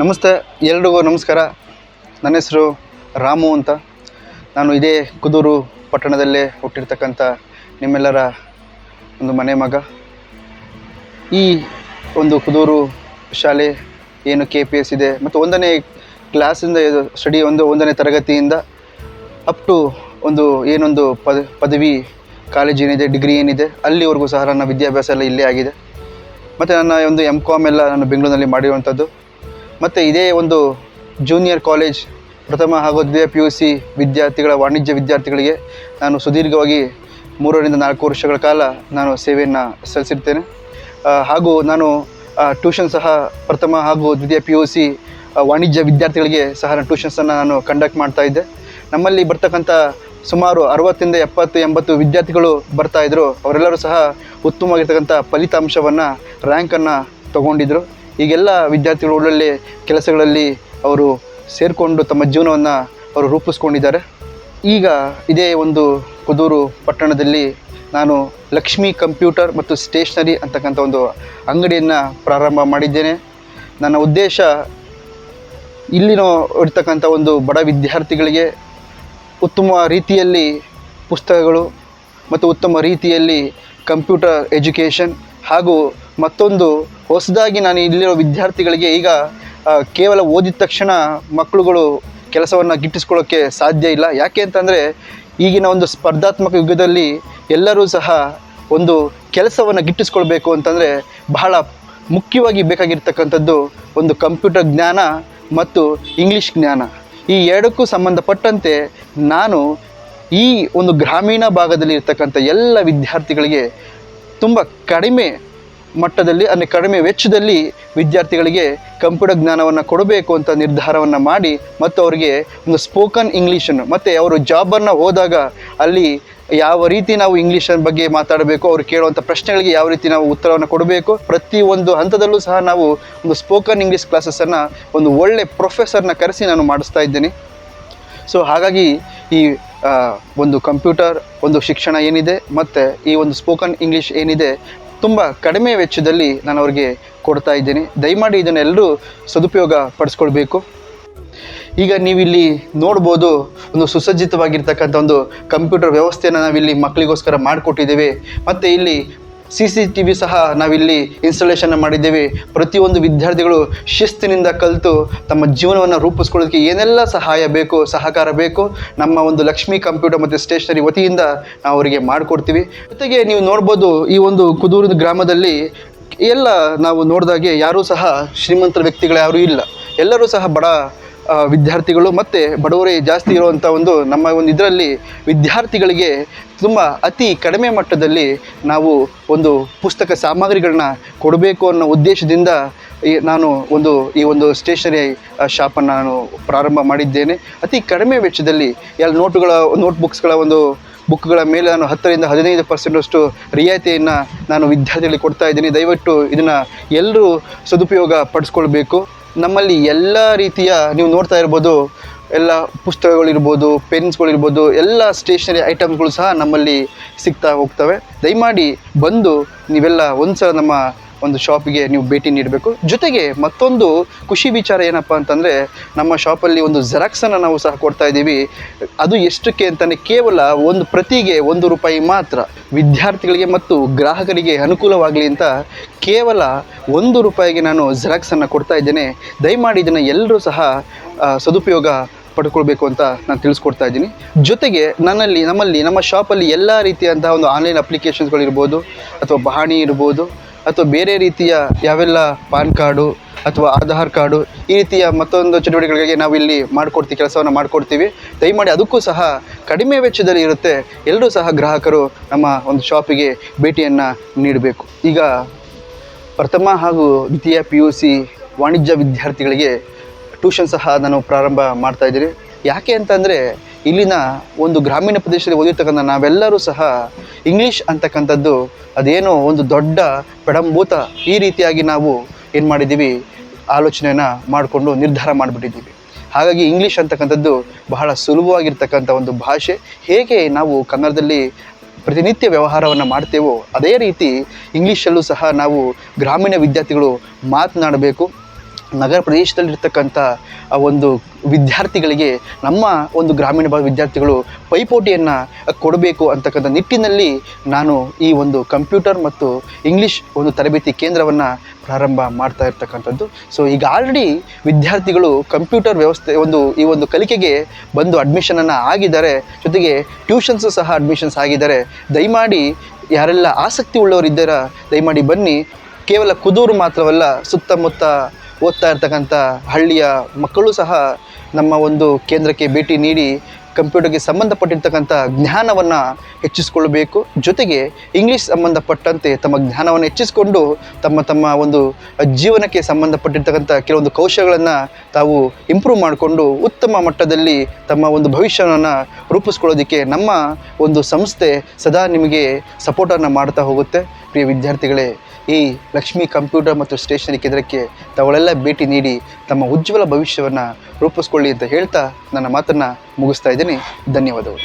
ನಮಸ್ತೆ, ಎಲ್ರಿಗೂ ನಮಸ್ಕಾರ. ನನ್ನ ಹೆಸರು ರಾಮು ಅಂತ. ನಾನು ಇದೇ ಕುದೂರು ಪಟ್ಟಣದಲ್ಲೇ ಹುಟ್ಟಿರ್ತಕ್ಕಂಥ ನಿಮ್ಮೆಲ್ಲರ ಒಂದು ಮನೆ ಮಗ. ಈ ಒಂದು ಕುದೂರು ಶಾಲೆ ಏನು ಕೆ ಪಿ ಎಸ್ ಇದೆ ಮತ್ತು ಒಂದನೇ ಕ್ಲಾಸಿಂದ ಸ್ಟಡಿ ಒಂದು, ಒಂದನೇ ತರಗತಿಯಿಂದ ಅಪ್ ಟು ಒಂದು ಏನೊಂದು ಪದ, ಪದವಿ ಕಾಲೇಜ್ ಏನಿದೆ ಡಿಗ್ರಿ ಏನಿದೆ, ಅಲ್ಲಿವರೆಗೂ ಸಹ ನನ್ನ ವಿದ್ಯಾಭ್ಯಾಸ ಎಲ್ಲ ಇಲ್ಲೇ ಆಗಿದೆ. ಮತ್ತು ನನ್ನ ಒಂದು ಎಂ ಕಾಮ್ ಎಲ್ಲ ನಾನು ಬೆಂಗಳೂರಿನಲ್ಲಿ ಮಾಡಿರುವಂಥದ್ದು. ಮತ್ತು ಇದೇ ಒಂದು ಜೂನಿಯರ್ ಕಾಲೇಜ್ ಪ್ರಥಮ ಹಾಗೂ ದ್ವಿತೀಯ ಪಿ ಯು ಸಿ ವಿದ್ಯಾರ್ಥಿಗಳ, ವಾಣಿಜ್ಯ ವಿದ್ಯಾರ್ಥಿಗಳಿಗೆ ನಾನು ಸುದೀರ್ಘವಾಗಿ ಮೂರರಿಂದ ನಾಲ್ಕು ವರ್ಷಗಳ ಕಾಲ ನಾನು ಸೇವೆಯನ್ನು ಸಲ್ಲಿಸಿರ್ತೇನೆ. ಹಾಗೂ ನಾನು ಟ್ಯೂಷನ್ ಸಹ ಪ್ರಥಮ ಹಾಗೂ ದ್ವಿತೀಯ ಪಿ ಯು ಸಿ ವಾಣಿಜ್ಯ ವಿದ್ಯಾರ್ಥಿಗಳಿಗೆ ಸಹ ನಾನು ಟ್ಯೂಷನ್ಸನ್ನು ನಾನು ಕಂಡಕ್ಟ್ ಮಾಡ್ತಾ ಇದ್ದೆ. ನಮ್ಮಲ್ಲಿ ಬರ್ತಕ್ಕಂಥ ಸುಮಾರು ಅರವತ್ತಿಂದ ಎಪ್ಪತ್ತು, ಎಂಬತ್ತು ವಿದ್ಯಾರ್ಥಿಗಳು ಬರ್ತಾ ಇದ್ದರು ಅವರೆಲ್ಲರೂ ಸಹ ಉತ್ತಮವಾಗಿರ್ತಕ್ಕಂಥ ಫಲಿತಾಂಶವನ್ನು ರ್ಯಾಂಕನ್ನು ತಗೊಂಡಿದ್ದರು ಈಗೆಲ್ಲ ವಿದ್ಯಾರ್ಥಿಗಳು ಒಳ್ಳೊಳ್ಳೆ ಕೆಲಸಗಳಲ್ಲಿ ಅವರು ಸೇರಿಕೊಂಡು ತಮ್ಮ ಜೀವನವನ್ನು ಅವರು ರೂಪಿಸ್ಕೊಂಡಿದ್ದಾರೆ. ಈಗ ಇದೇ ಒಂದು ಕುದೂರು ಪಟ್ಟಣದಲ್ಲಿ ನಾನು ಲಕ್ಷ್ಮಿ ಕಂಪ್ಯೂಟರ್ ಮತ್ತು ಸ್ಟೇಷ್ನರಿ ಅಂತಕ್ಕಂಥ ಒಂದು ಅಂಗಡಿಯನ್ನು ಪ್ರಾರಂಭ ಮಾಡಿದ್ದೇನೆ. ನನ್ನ ಉದ್ದೇಶ ಇಲ್ಲಿನ ಇರ್ತಕ್ಕಂಥ ಒಂದು ಬಡ ವಿದ್ಯಾರ್ಥಿಗಳಿಗೆ ಉತ್ತಮ ರೀತಿಯಲ್ಲಿ ಪುಸ್ತಕಗಳು ಮತ್ತು ಉತ್ತಮ ರೀತಿಯಲ್ಲಿ ಕಂಪ್ಯೂಟರ್ ಎಜುಕೇಷನ್ ಹಾಗೂ ಮತ್ತೊಂದು ಹೊಸದಾಗಿ ನಾನು ಇಲ್ಲಿರೋ ವಿದ್ಯಾರ್ಥಿಗಳಿಗೆ ಈಗ ಕೇವಲ ಓದಿದ ತಕ್ಷಣ ಮಕ್ಕಳುಗಳು ಕೆಲಸವನ್ನು ಗಿಟ್ಟಿಸ್ಕೊಳ್ಳೋಕ್ಕೆ ಸಾಧ್ಯ ಇಲ್ಲ. ಯಾಕೆ ಅಂತಂದರೆ, ಈಗಿನ ಒಂದು ಸ್ಪರ್ಧಾತ್ಮಕ ಯುಗದಲ್ಲಿ ಎಲ್ಲರೂ ಸಹ ಒಂದು ಕೆಲಸವನ್ನು ಗಿಟ್ಟಿಸ್ಕೊಳ್ಬೇಕು ಅಂತಂದರೆ ಬಹಳ ಮುಖ್ಯವಾಗಿ ಬೇಕಾಗಿರ್ತಕ್ಕಂಥದ್ದು ಒಂದು ಕಂಪ್ಯೂಟರ್ ಜ್ಞಾನ ಮತ್ತು ಇಂಗ್ಲೀಷ್ ಜ್ಞಾನ. ಈ ಎರಡಕ್ಕೂ ಸಂಬಂಧಪಟ್ಟಂತೆ ನಾನು ಈ ಒಂದು ಗ್ರಾಮೀಣ ಭಾಗದಲ್ಲಿ ಇರ್ತಕ್ಕಂಥ ಎಲ್ಲ ವಿದ್ಯಾರ್ಥಿಗಳಿಗೆ ತುಂಬ ಕಡಿಮೆ ಮಟ್ಟದಲ್ಲಿ, ಅಂದರೆ ಕಡಿಮೆ ವೆಚ್ಚದಲ್ಲಿ ವಿದ್ಯಾರ್ಥಿಗಳಿಗೆ ಕಂಪ್ಯೂಟರ್ ಜ್ಞಾನವನ್ನು ಕೊಡಬೇಕು ಅಂತ ನಿರ್ಧಾರವನ್ನು ಮಾಡಿ, ಮತ್ತು ಅವರಿಗೆ ಒಂದು ಸ್ಪೋಕನ್ ಇಂಗ್ಲೀಷನ್ನು ಮತ್ತು ಅವರು ಜಾಬನ್ನು ಹೋದಾಗ ಅಲ್ಲಿ ಯಾವ ರೀತಿ ನಾವು ಇಂಗ್ಲೀಷನ್ ಬಗ್ಗೆ ಮಾತಾಡಬೇಕು, ಅವರು ಕೇಳುವಂಥ ಪ್ರಶ್ನೆಗಳಿಗೆ ಯಾವ ರೀತಿ ನಾವು ಉತ್ತರವನ್ನು ಕೊಡಬೇಕು ಪ್ರತಿಯೊಂದು ಹಂತದಲ್ಲೂ ಸಹ ನಾವು ಒಂದು ಸ್ಪೋಕನ್ ಇಂಗ್ಲೀಷ್ ಕ್ಲಾಸಸನ್ನು ಒಂದು ಒಳ್ಳೆ ಪ್ರೊಫೆಸರ್ನ ಕರೆಸಿ ನಾನು ಮಾಡಿಸ್ತಾ ಇದ್ದೀನಿ. ಸೊ ಹಾಗಾಗಿ ಈ ಒಂದು ಕಂಪ್ಯೂಟರ್, ಒಂದು ಶಿಕ್ಷಣ ಏನಿದೆ, ಮತ್ತು ಈ ಒಂದು ಸ್ಪೋಕನ್ ಇಂಗ್ಲೀಷ್ ಏನಿದೆ, ತುಂಬ ಕಡಿಮೆ ವೆಚ್ಚದಲ್ಲಿ ನಾನು ಅವ್ರಿಗೆ ಕೊಡ್ತಾ ಇದ್ದೀನಿ. ದಯಮಾಡಿ ಇದನ್ನೆಲ್ಲರೂ ಸದುಪಯೋಗ ಪಡಿಸ್ಕೊಳ್ಬೇಕು. ಈಗ ನೀವಿಲ್ಲಿ ನೋಡ್ಬೋದು, ಒಂದು ಸುಸಜ್ಜಿತವಾಗಿರ್ತಕ್ಕಂಥ ಒಂದು ಕಂಪ್ಯೂಟರ್ ವ್ಯವಸ್ಥೆಯನ್ನು ನಾವಿಲ್ಲಿ ಮಕ್ಕಳಿಗೋಸ್ಕರ ಮಾಡಿಕೊಟ್ಟಿದ್ದೇವೆ. ಮತ್ತು ಇಲ್ಲಿ ಸಿ ಸಿ ಟಿ ವಿ ಸಹ ನಾವಿಲ್ಲಿ ಇನ್ಸ್ಟಾಲೇಷನ್ ಮಾಡಿದ್ದೇವೆ. ಪ್ರತಿಯೊಂದು ವಿದ್ಯಾರ್ಥಿಗಳು ಶಿಸ್ತಿನಿಂದ ಕಲಿತು ತಮ್ಮ ಜೀವನವನ್ನು ರೂಪಿಸ್ಕೊಳ್ಳೋದಕ್ಕೆ ಏನೆಲ್ಲ ಸಹಾಯ ಬೇಕು, ಸಹಕಾರ ಬೇಕು, ನಮ್ಮ ಒಂದು ಲಕ್ಷ್ಮಿ ಕಂಪ್ಯೂಟರ್ ಮತ್ತು ಸ್ಟೇಷನರಿ ವತಿಯಿಂದ ನಾವು ಅವರಿಗೆ ಮಾಡಿಕೊಡ್ತೀವಿ. ಜೊತೆಗೆ ನೀವು ನೋಡ್ಬೋದು ಈ ಒಂದು ಕುದೂರು ಗ್ರಾಮದಲ್ಲಿ ಎಲ್ಲ ನಾವು ನೋಡಿದಾಗೆ ಯಾರೂ ಸಹ ಶ್ರೀಮಂತರ ವ್ಯಕ್ತಿಗಳು ಯಾರೂ ಇಲ್ಲ. ಎಲ್ಲರೂ ಸಹ ಬಡ ವಿದ್ಯಾರ್ಥಿಗಳು ಮತ್ತು ಬಡವರೇ ಜಾಸ್ತಿ ಇರುವಂಥ ಒಂದು ನಮ್ಮ ಒಂದು ಇದರಲ್ಲಿ ವಿದ್ಯಾರ್ಥಿಗಳಿಗೆ ತುಂಬ ಅತಿ ಕಡಿಮೆ ಮಟ್ಟದಲ್ಲಿ ನಾವು ಒಂದು ಪುಸ್ತಕ ಸಾಮಗ್ರಿಗಳನ್ನ ಕೊಡಬೇಕು ಅನ್ನೋ ಉದ್ದೇಶದಿಂದ ಈ ನಾನು ಒಂದು ಈ ಒಂದು ಸ್ಟೇಷನರಿ ಶಾಪನ್ನು ನಾನು ಪ್ರಾರಂಭ ಮಾಡಿದ್ದೇನೆ. ಅತಿ ಕಡಿಮೆ ವೆಚ್ಚದಲ್ಲಿ ಎಲ್ಲ ನೋಟುಗಳ, ನೋಟ್ಬುಕ್ಸ್ಗಳ ಒಂದು ಬುಕ್ಗಳ ಮೇಲೆ ನಾನು ಹತ್ತರಿಂದ ಹದಿನೈದು ಪರ್ಸೆಂಟಷ್ಟು ರಿಯಾಯಿತಿಯನ್ನು ನಾನು ವಿದ್ಯಾರ್ಥಿಗಳಿಗೆ ಕೊಡ್ತಾ ಇದ್ದೀನಿ. ದಯವಿಟ್ಟು ಇದನ್ನು ಎಲ್ಲರೂ ಸದುಪಯೋಗ ಪಡಿಸ್ಕೊಳ್ಬೇಕು. ನಮ್ಮಲ್ಲಿ ಎಲ್ಲ ರೀತಿಯ ನೀವು ನೋಡ್ತಾ ಇರ್ಬೋದು, ಎಲ್ಲ ಪುಸ್ತಕಗಳಿರ್ಬೋದು, ಪೆನ್ಸ್ಗಳಿರ್ಬೋದು, ಎಲ್ಲ ಸ್ಟೇಷನರಿ ಐಟಮ್ಗಳು ಸಹ ನಮ್ಮಲ್ಲಿ ಸಿಗ್ತಾ ಹೋಗ್ತವೆ. ದಯಮಾಡಿ ಬಂದು ನೀವೆಲ್ಲ ಒಂದು ಸಲ ನಮ್ಮ ಒಂದು ಶಾಪಿಗೆ ನೀವು ಭೇಟಿ ನೀಡಬೇಕು. ಜೊತೆಗೆ ಮತ್ತೊಂದು ಖುಷಿ ವಿಚಾರ ಏನಪ್ಪ ಅಂತಂದರೆ, ನಮ್ಮ ಶಾಪಲ್ಲಿ ಒಂದು ಜೆರಾಕ್ಸನ್ನು ನಾವು ಸಹ ಕೊಡ್ತಾ ಇದ್ದೀವಿ. ಅದು ಎಷ್ಟಕ್ಕೆ ಅಂತಂದರೆ ಕೇವಲ ಒಂದು ಪ್ರತಿಗೆ ಒಂದು ರೂಪಾಯಿ ಮಾತ್ರ. ವಿದ್ಯಾರ್ಥಿಗಳಿಗೆ ಮತ್ತು ಗ್ರಾಹಕರಿಗೆ ಅನುಕೂಲವಾಗಲಿ ಅಂತ ಕೇವಲ ಒಂದು ರೂಪಾಯಿಗೆ ನಾನು ಜೆರಾಕ್ಸನ್ನು ಕೊಡ್ತಾ ಇದ್ದೇನೆ. ದಯಮಾಡಿ ಇದನ್ನು ಎಲ್ಲರೂ ಸಹ ಸದುಪಯೋಗ ಪಡ್ಕೊಳ್ಬೇಕು ಅಂತ ನಾನು ತಿಳಿಸ್ಕೊಡ್ತಾ ಇದ್ದೀನಿ. ಜೊತೆಗೆ ನನ್ನಲ್ಲಿ, ನಮ್ಮಲ್ಲಿ, ನಮ್ಮ ಶಾಪಲ್ಲಿ ಎಲ್ಲ ರೀತಿಯಂತಹ ಒಂದು ಆನ್ಲೈನ್ ಅಪ್ಲಿಕೇಶನ್ಸ್ಗಳಿರ್ಬೋದು ಅಥವಾ ಬಹಾಣಿ ಇರ್ಬೋದು ಅಥವಾ ಬೇರೆ ರೀತಿಯ ಯಾವೆಲ್ಲ ಪಾನ್ ಕಾರ್ಡು ಅಥವಾ ಆಧಾರ್ ಕಾರ್ಡು ಈ ರೀತಿಯ ಮತ್ತೊಂದು ಚಟುವಟಿಕೆಗಳಿಗೆ ನಾವು ಇಲ್ಲಿ ಮಾಡಿಕೊಡ್ತೀವಿ, ಕೆಲಸವನ್ನು ಮಾಡಿಕೊಡ್ತೀವಿ. ದಯಮಾಡಿ ಅದಕ್ಕೂ ಸಹ ಕಡಿಮೆ ವೆಚ್ಚದಲ್ಲಿ ಇರುತ್ತೆ. ಎಲ್ಲರೂ ಸಹ ಗ್ರಾಹಕರು ನಮ್ಮ ಒಂದು ಶಾಪಿಗೆ ಭೇಟಿಯನ್ನು ನೀಡಬೇಕು. ಈಗ ಪ್ರಥಮ ಹಾಗೂ ದ್ವಿತೀಯ ಪಿ ಯು ಸಿ ವಾಣಿಜ್ಯ ವಿದ್ಯಾರ್ಥಿಗಳಿಗೆ ಟ್ಯೂಷನ್ ಸಹ ನಾನು ಪ್ರಾರಂಭ ಮಾಡ್ತಾಯಿದ್ದೀನಿ ಯಾಕೆ ಅಂತಂದರೆ ಇಲ್ಲಿನ ಒಂದು ಗ್ರಾಮೀಣ ಪ್ರದೇಶದಲ್ಲಿ ಓದಿರ್ತಕ್ಕಂಥ ನಾವೆಲ್ಲರೂ ಸಹ ಇಂಗ್ಲೀಷ್ ಅಂತಕ್ಕಂಥದ್ದು ಅದೇನೋ ಒಂದು ದೊಡ್ಡ ಪೆಡಂಭೂತ ಈ ರೀತಿಯಾಗಿ ನಾವು ಏನು ಮಾಡಿದ್ದೀವಿ? ಆಲೋಚನೆಯನ್ನು ಮಾಡಿಕೊಂಡು ನಿರ್ಧಾರ ಮಾಡಿಬಿಟ್ಟಿದ್ದೀವಿ. ಹಾಗಾಗಿ ಇಂಗ್ಲೀಷ್ ಅಂತಕ್ಕಂಥದ್ದು ಬಹಳ ಸುಲಭವಾಗಿರ್ತಕ್ಕಂಥ ಒಂದು ಭಾಷೆ. ಹೇಗೆ ನಾವು ಕನ್ನಡದಲ್ಲಿ ಪ್ರತಿನಿತ್ಯ ವ್ಯವಹಾರವನ್ನು ಮಾಡ್ತೇವೋ ಅದೇ ರೀತಿ ಇಂಗ್ಲೀಷಲ್ಲೂ ಸಹ ನಾವು ಗ್ರಾಮೀಣ ವಿದ್ಯಾರ್ಥಿಗಳು ಮಾತನಾಡಬೇಕು. ನಗರ ಪ್ರದೇಶದಲ್ಲಿರ್ತಕ್ಕಂಥ, ಆ, ಒಂದು ವಿದ್ಯಾರ್ಥಿಗಳಿಗೆ ನಮ್ಮ ಒಂದು ಗ್ರಾಮೀಣ ಭಾಗದ ವಿದ್ಯಾರ್ಥಿಗಳು ಪೈಪೋಟಿಯನ್ನು ಕೊಡಬೇಕು ಅಂತಕ್ಕಂಥ ನಿಟ್ಟಿನಲ್ಲಿ ನಾನು ಈ ಒಂದು ಕಂಪ್ಯೂಟರ್ ಮತ್ತು ಇಂಗ್ಲೀಷ್ ಒಂದು ತರಬೇತಿ ಕೇಂದ್ರವನ್ನು ಪ್ರಾರಂಭ ಮಾಡ್ತಾ ಇರ್ತಕ್ಕಂಥದ್ದು. ಸೊ ಈಗ ಆಲ್ರೆಡಿ ವಿದ್ಯಾರ್ಥಿಗಳು ಕಂಪ್ಯೂಟರ್ ವ್ಯವಸ್ಥೆ ಒಂದು, ಈ ಒಂದು ಕಲಿಕೆಗೆ ಬಂದು ಅಡ್ಮಿಷನನ್ನು ಆಗಿದ್ದಾರೆ. ಜೊತೆಗೆ ಟ್ಯೂಷನ್ಸು ಸಹ ಅಡ್ಮಿಷನ್ಸ್ ಆಗಿದ್ದಾರೆ. ದಯಮಾಡಿ ಯಾರೆಲ್ಲ ಆಸಕ್ತಿ ಉಳ್ಳವರಿದ್ದಾರ, ದಯಮಾಡಿ ಬನ್ನಿ. ಕೇವಲ ಕುದೂರು ಮಾತ್ರವಲ್ಲ, ಸುತ್ತಮುತ್ತ ಓದ್ತಾ ಇರ್ತಕ್ಕಂಥ ಹಳ್ಳಿಯ ಮಕ್ಕಳು ಸಹ ನಮ್ಮ ಒಂದು ಕೇಂದ್ರಕ್ಕೆ ಭೇಟಿ ನೀಡಿ ಕಂಪ್ಯೂಟರ್ಗೆ ಸಂಬಂಧಪಟ್ಟಿರ್ತಕ್ಕಂಥ ಜ್ಞಾನವನ್ನು ಹೆಚ್ಚಿಸಿಕೊಳ್ಳಬೇಕು ಜೊತೆಗೆ ಇಂಗ್ಲೀಷ್ ಸಂಬಂಧಪಟ್ಟಂತೆ ತಮ್ಮ ಜ್ಞಾನವನ್ನು ಹೆಚ್ಚಿಸಿಕೊಂಡು ತಮ್ಮ ತಮ್ಮ ಒಂದು ಜೀವನಕ್ಕೆ ಸಂಬಂಧಪಟ್ಟಿರ್ತಕ್ಕಂಥ ಕೆಲವೊಂದು ಕೌಶಲ್ಯಗಳನ್ನು ತಾವು ಇಂಪ್ರೂವ್ ಮಾಡಿಕೊಂಡು ಉತ್ತಮ ಮಟ್ಟದಲ್ಲಿ ತಮ್ಮ ಒಂದು ಭವಿಷ್ಯವನ್ನು ರೂಪಿಸ್ಕೊಳ್ಳೋದಕ್ಕೆ ನಮ್ಮ ಒಂದು ಸಂಸ್ಥೆ ಸದಾ ನಿಮಗೆ ಸಪೋರ್ಟನ್ನು ಮಾಡ್ತಾ ಹೋಗುತ್ತೆ. ಪ್ರಿಯ ವಿದ್ಯಾರ್ಥಿಗಳೇ, ಈ ಲಕ್ಷ್ಮಿ ಕಂಪ್ಯೂಟರ್ ಮತ್ತು ಸ್ಟೇಷನರಿ ಕೇಂದ್ರಕ್ಕೆ ತಾವಳೆಲ್ಲ ಭೇಟಿ ನೀಡಿ ತಮ್ಮ ಉಜ್ವಲ ಭವಿಷ್ಯವನ್ನು ರೂಪಿಸ್ಕೊಳ್ಳಿ ಅಂತ ಹೇಳ್ತಾ ನನ್ನ ಮಾತನ್ನು ಮುಗಿಸ್ತಾ ಇದ್ದೀನಿ. ಧನ್ಯವಾದಗಳು.